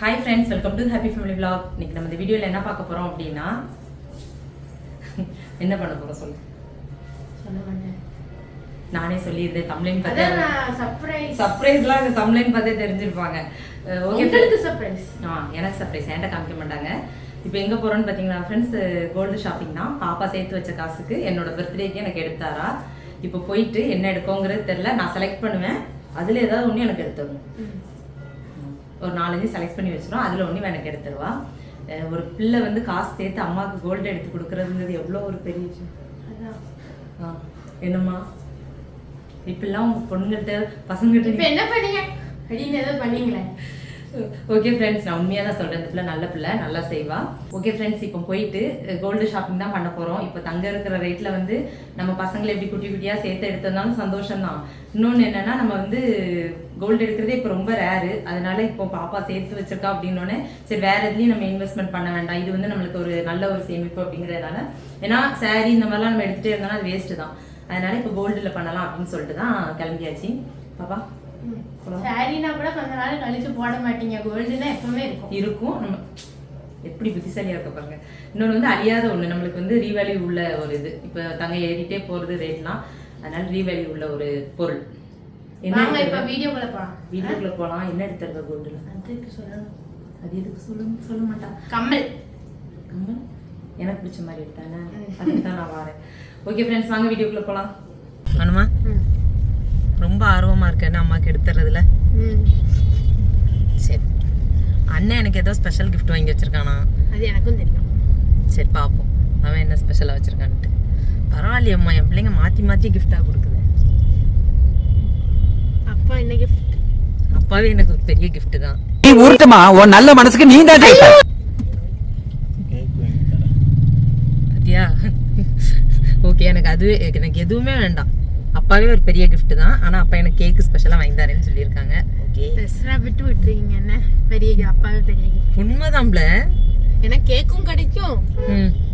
Hi friends welcome to happy family vlog. இன்னைக்கு நம்ம இந்த வீடியோவில் என்ன பார்க்க போகிறோம் அப்படின்னா என்ன பண்ண போகிறோம் சொல்லு. நானே சொல்லியிருந்தேன் அதான் பார்த்தே சர்ப்ரைஸ் சர்ப்ரைஸ்லாம் இந்த தமிழின் பார்த்தே தெரிஞ்சிருப்பாங்க. ஓகே சர்ப்ரைஸ் ஆ எனக்கு சர்ப்ரைஸ் என்கிட்ட காமிக்க மாட்டாங்க. இப்போ எங்கே போகிறோன்னு பார்த்தீங்கன்னா ஃப்ரெண்ட்ஸ் கோல்டு ஷாப்பிங் தான். பாப்பா சேர்த்து வச்ச காசுக்கு என்னோட பர்த்டேக்கு எனக்கு எடுத்தாரா? இப்போ போயிட்டு என்ன எடுக்கோங்கிறது தெரில நான் செலக்ட் பண்ணுவேன். அதில் ஏதாவது ஒன்று எனக்கு எடுத்துடணும். ஒரு நாலஞ்சு செலக்ட் பண்ணி வச்சிரும் அதில் ஒன்று எனக்கு எடுத்துருவா. ஒரு பிள்ளை வந்து காசு சேர்த்து அம்மாவுக்கு கோல்டு எடுத்து கொடுக்குறதுங்கிறது எவ்வளோ ஒரு பெரிய விஷயம். ஆ என்னம்மா? இப்பெல்லாம் உங்க பொண்ணுங்கள்ட்ட பசங்கள்கிட்ட இப்போ என்ன பண்ணீங்க? அப்படின்னு ஏதோ பண்ணீங்களே. ஓகே ஃப்ரெண்ட்ஸ் நான் உண்மையாக தான் சொல்கிறேன் இந்த பிள்ளை நல்ல பிள்ளை நல்லா செய்வா. ஓகே ஃப்ரெண்ட்ஸ் இப்போ போயிட்டு கோல்டு ஷாப்பிங் தான் பண்ண போகிறோம் இப்போ தங்க இருக்கிற ரேட்டில் வந்து நம்ம பசங்களை எப்படி குட்டி குட்டியாக சேர்த்து எடுத்திருந்தாலும் சந்தோஷம் தான் இன்னொன்று என்னென்னா நம்ம வந்து கோல்டு எடுக்கிறதே இப்போ ரொம்ப ரேரு அதனால இப்போ பாப்பா சேர்த்து வச்சிருக்கா அப்படின்னோடனே சரி வேற எதுலையும் நம்ம இன்வெஸ்ட்மெண்ட் பண்ண வேண்டாம். இது வந்து நம்மளுக்கு ஒரு நல்ல ஒரு சேமிப்பு அப்படிங்கிறதுனால. ஏன்னா saree இந்த மாதிரிலாம் நம்ம எடுத்துகிட்டே இருந்தோம்னா அது வேஸ்ட்டு தான். அதனால இப்போ கோல்டில் பண்ணலாம் அப்படின்னு சொல்லிட்டு தான் கிளம்பியாச்சு. பாப்பா. சாரினா கூட கொஞ்ச நாள் கழிச்சு போட மாட்டீங்க கோல்டுனா எப்பவுமே இருக்கும். இருக்கும். நம்ம எப்படி புத்திசாலியா இருக்க பாருங்க. இன்னொன்று வந்து அழியாத ஒண்ணு. நம்மளுக்கு வந்து ரீவேல்யூ உள்ள ஒரு இது. இப்போ தங்க ஏறிட்டே போறது ரேட்லாம் அதனால ரீவேல்யூ உள்ள ஒரு பொருள். வாங்க இப்ப வீடியோக்குள்ள போலாம். வீட்டுக்குள்ள போலாம். என்ன எடுத்துருக்க கோல்டுல அதுக்கு சொல்லணும்? அது எதுக்கு சொல்லுங்க சொல்ல மாட்டா. கம்மல். கம்மல்? எனக்கு பிடிச்ச மாதிரி எடுத்தானே? அதுக்கு தான் நான் வரேன். ஓகே ஃப்ரெண்ட்ஸ் வாங்க வீடியோக்குள்ள போலாம். அனுமா? ரொம்ப ஆர்வமா இருக்கேன் அம்மாக்கு எடுத்துறதுல சரி. அண்ணன் எனக்கு ஏதோ ஸ்பெஷல் gift வாங்கி வச்சிருக்கானா? அது எனக்கும் தெரியும். சரி பார்ப்போம் அவன் என்ன ஸ்பெஷலாக வச்சிருக்கான்ட்டு. பரவாயில்லையம்மா என் பிள்ளைங்க மாற்றி மாற்றி கிஃப்டாக கொடுக்குது. அப்பா என்ன gift? அப்பாவே எனக்கு ஒரு பெரிய gift தான். நீ உருட்டுமா? உன் நல்ல மனசுக்கு நீ தான் பத்தியா? ஓகே எனக்கு அது எனக்கு எதுவுமே வேண்டாம். அப்பாவே ஒரு பெரிய gift தான். ஆனால் அப்பா எனக்கு கேக்கு ஸ்பெஷலாக வாங்கி தரேன்னு சொல்லியிருக்காங்க. ஓகே. விட்டு விட்டுருக்கீங்க என்ன? பெரிய அப்பாவே பெரிய gift. உண்மைதான்ல எனக்கு கேக்கும் கிடைக்கும்.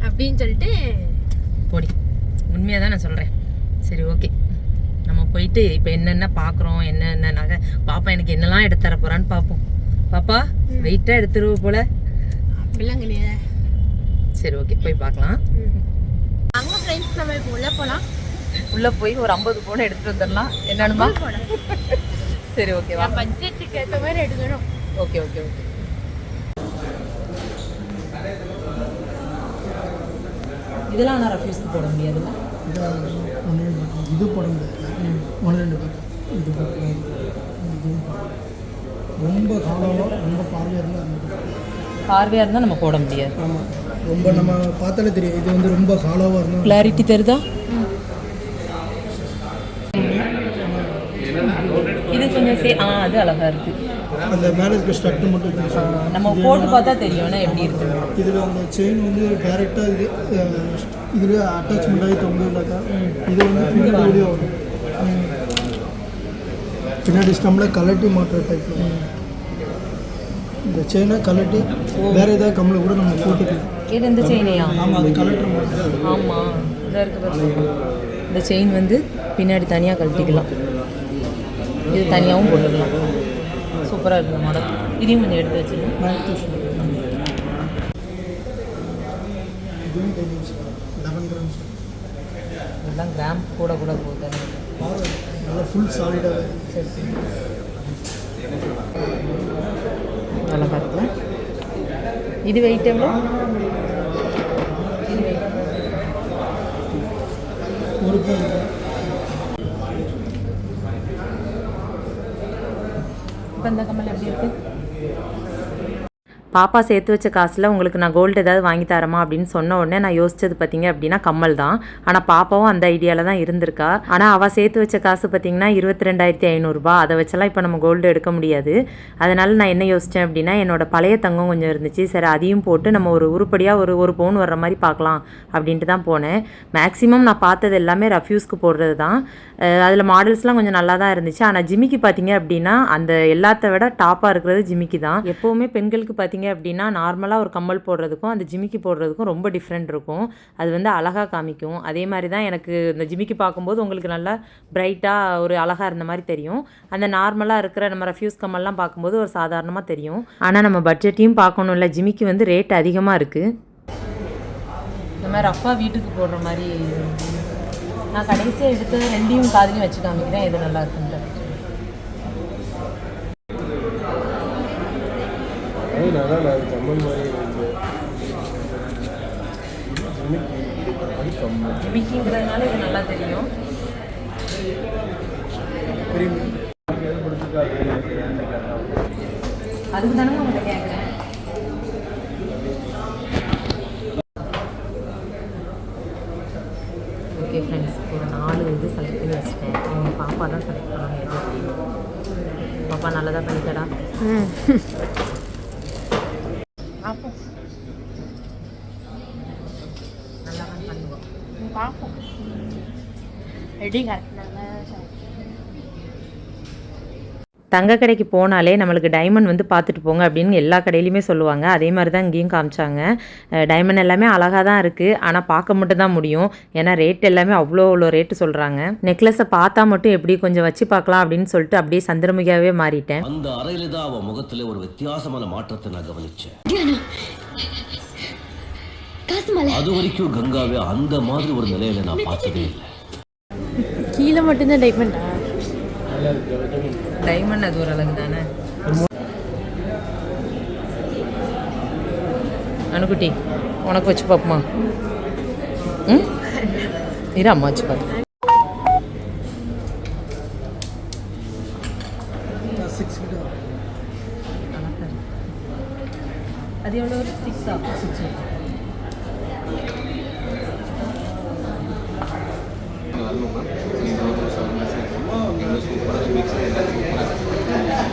அப்படின்னு சொல்லிட்டு போடி. உண்மையாக தான் நான் சொல்கிறேன் சரி ஓகே. நம்ம போயிட்டு இப்போ என்னென்ன பார்க்குறோம் என்னென்ன நகை. பாப்பா எனக்கு என்னெல்லாம் எடுத்து தர போகிறான்னு பார்ப்போம் பாப்பா வெயிட்டாக எடுத்துருவோம் போல. அப்படிலாம் கிடையாது. சரி ஓகே. போய் பார்க்கலாம் அங்க ஃப்ரெண்ட்ஸ் நம்ம இப்போ உள்ள போலாம். உள்ள போய் ஒரு ஐம்பது பவுன் எடுத்துட்டு வந்துடலாம். என்னன்னுமா சரி ஓகேவா பட்ஜெட்டுக்கு ஏற்ற மாதிரி எடுக்கணும். ஓகே ஓகே ஓகே இதெல்லாம் ஆனால் ரஃப்யூஸ்க்கு போட முடியாதுல்ல இது போட முடியாது. ஒன்று ரெண்டு இது ரொம்ப காலம் ரொம்ப பார்வையாக இருந்தால் பார்வையாக இருந்தால் நம்ம போட முடியாது. ஆமாம் ரொம்ப நம்ம பார்த்தாலே தெரியும். இது வந்து ரொம்ப காலோவாக இருந்தால் கிளாரிட்டி தருதா? இது கொஞ்சம் சே ஆ அது அழகா இருக்கு. அந்த மேலே ஸ்ட்ரக்ட் மட்டும். நம்ம போட்டு பார்த்தா தெரியும்னா எப்படி இருக்கு? இதில் அந்த செயின் வந்து டேரெக்டாக இது இதில் அட்டாச்மெண்ட் ஆகி தொங்க இல்லைக்கா இது வந்து பின்னாடி வரும் பின்னாடி ஸ்டம்பில் கலட்டி மாட்டுற டைப் இந்த செயினை கலட்டி வேறு ஏதாவது கம்மில் கூட நம்ம போட்டுக்கலாம். இது இந்த செயினையா ஆமாம் அது கலட்டுற மாதிரி. ஆமாம் இதாக இருக்கு பாருங்க. இந்த செயின் வந்து பின்னாடி தனியாக கழட்டிக்கலாம். இது தனியாகவும் போட்டுக்கலாம். சூப்பராக இருக்குது மாடல் இதையும் கொஞ்சம் எடுத்து வச்சுக்கலாம் எல்லாம் இதெல்லாம் கிராம் கூட கூட போகுது. நல்லா ஃபுல் சாலிடாக அழகாக இருக்கு இது வெயிட் எவ்வளோ? ஒரு பவுன் இப்போ இந்த கம்மல் எப்படி இருக்கு பாப்பா சேர்த்து வச்ச காசில் உங்களுக்கு நான் கோல்டு ஏதாவது வாங்கி தரமா அப்படின்னு சொன்ன உடனே நான் யோசிச்சது பார்த்தீங்க அப்படின்னா கம்மல் தான். ஆனால் பாப்பாவும் அந்த ஐடியாவில் தான் இருந்திருக்கா. ஆனால் அவள் சேர்த்து வச்ச காசு பார்த்தீங்கன்னா இருபத்தி ரெண்டாயிரத்தி ஐநூறுரூபா அதை வச்செல்லாம் இப்போ நம்ம கோல்டு எடுக்க முடியாது. அதனால் நான் என்ன யோசித்தேன் அப்படின்னா என்னோட பழைய தங்கம் கொஞ்சம் இருந்துச்சு. சரி அதையும் போட்டு நம்ம ஒரு உருப்படியாக ஒரு ஒரு பவுன் வர்ற மாதிரி பார்க்கலாம் அப்படின்ட்டு தான் போனேன். மேக்ஸிமம் நான் பார்த்தது எல்லாமே ரஃப்யூஸ்க்கு போடுறது தான். அதில் மாடல்ஸ்லாம் கொஞ்சம் நல்லா தான் இருந்துச்சு. ஆனால் ஜிமிக்கு பார்த்தீங்க அப்படின்னா அந்த எல்லாத்த விட டாப்பாக இருக்கிறது ஜிமிக்கி தான். எப்போவுமே பெண்களுக்கு பார்த்தீங்க பார்த்தீங்க அப்படின்னா நார்மலாக ஒரு கம்மல் போடுறதுக்கும் அந்த ஜிமிக்கி போடுறதுக்கும் ரொம்ப டிஃப்ரெண்ட் இருக்கும். அது வந்து அழகாக காமிக்கும். அதே மாதிரி தான் எனக்கு இந்த ஜிமிக்கி பார்க்கும்போது உங்களுக்கு நல்லா பிரைட்டாக ஒரு அழகாக இருந்த மாதிரி தெரியும். அந்த நார்மலாக இருக்கிற நம்ம ரெஃப்யூஸ் கம்மல்லாம் பார்க்கும்போது ஒரு சாதாரணமாக தெரியும். ஆனால் நம்ம பட்ஜெட்டையும் பார்க்கணும்ல. ஜிமிக்கி வந்து ரேட் அதிகமாக இருக்குது இந்த மாதிரி ரஃபாக வீட்டுக்கு போடுற மாதிரி நான் கடைசியாக எடுத்து ரெண்டையும் காதலையும் வச்சு காமிக்கிறேன். இது நல்லா அது நல்லா நான் கம்மல் மாதிரி இருக்கு ஜிமிக்கி அது கம்மல் ஜிமிக்கிங்கிறதுனால இது நல்லா தெரியும். அதுக்கு தானே உங்கள்கிட்ட கேட்குறேன். ஓகே ஃப்ரெண்ட்ஸ் ஒரு நாலு இது செலக்ட் பண்ணி வச்சுட்டேன். இவங்க பாப்பா தான் செலக்ட் பண்ணாங்க எது பாப்பா நல்லதாக பண்ணித்தடா பார்ப்போம் நல்லா தான் பண்ணுவோம் பார்ப்போம் ரெடி கரெக்டாக தங்க கடைக்கு போனாலே நம்மளுக்கு டைமண்ட் வந்து பார்த்துட்டு போங்க அப்படின்னு எல்லா கடையிலையுமே சொல்லுவாங்க. அதே மாதிரி தான் இங்கேயும் காமிச்சாங்க. டைமண்ட் எல்லாமே அழகாக தான் இருக்குது ஆனால் பார்க்க மட்டும் தான் முடியும். ஏன்னா ரேட் எல்லாமே அவ்வளோ அவ்வளோ ரேட்டு சொல்கிறாங்க நெக்லஸை பார்த்தா மட்டும் எப்படி கொஞ்சம் வச்சு பார்க்கலாம் அப்படின்னு சொல்லிட்டு அப்படியே சந்திரமுகியாவே மாறிட்டேன். அந்த அறையில தான் அவன் முகத்துல ஒரு வித்தியாசமான மாற்றத்தை நான் கவனிச்சேன். அது வரைக்கும் கங்காவை அந்த மாதிரி ஒரு நிலையில நான் பார்த்ததே இல்லை. கீழே மட்டும்தான் டைமண்டா டைமண்ட் அது ஒரு அழகு தானே அணுக்குட்டி உனக்கு வச்சு பார்ப்போமா ம் இரு அம்மா வச்சு பார்த்து சிக்ஸ் கிட்ட வரும். அது எவ்வளோ சிக்ஸா சிக்ஸ் நானும்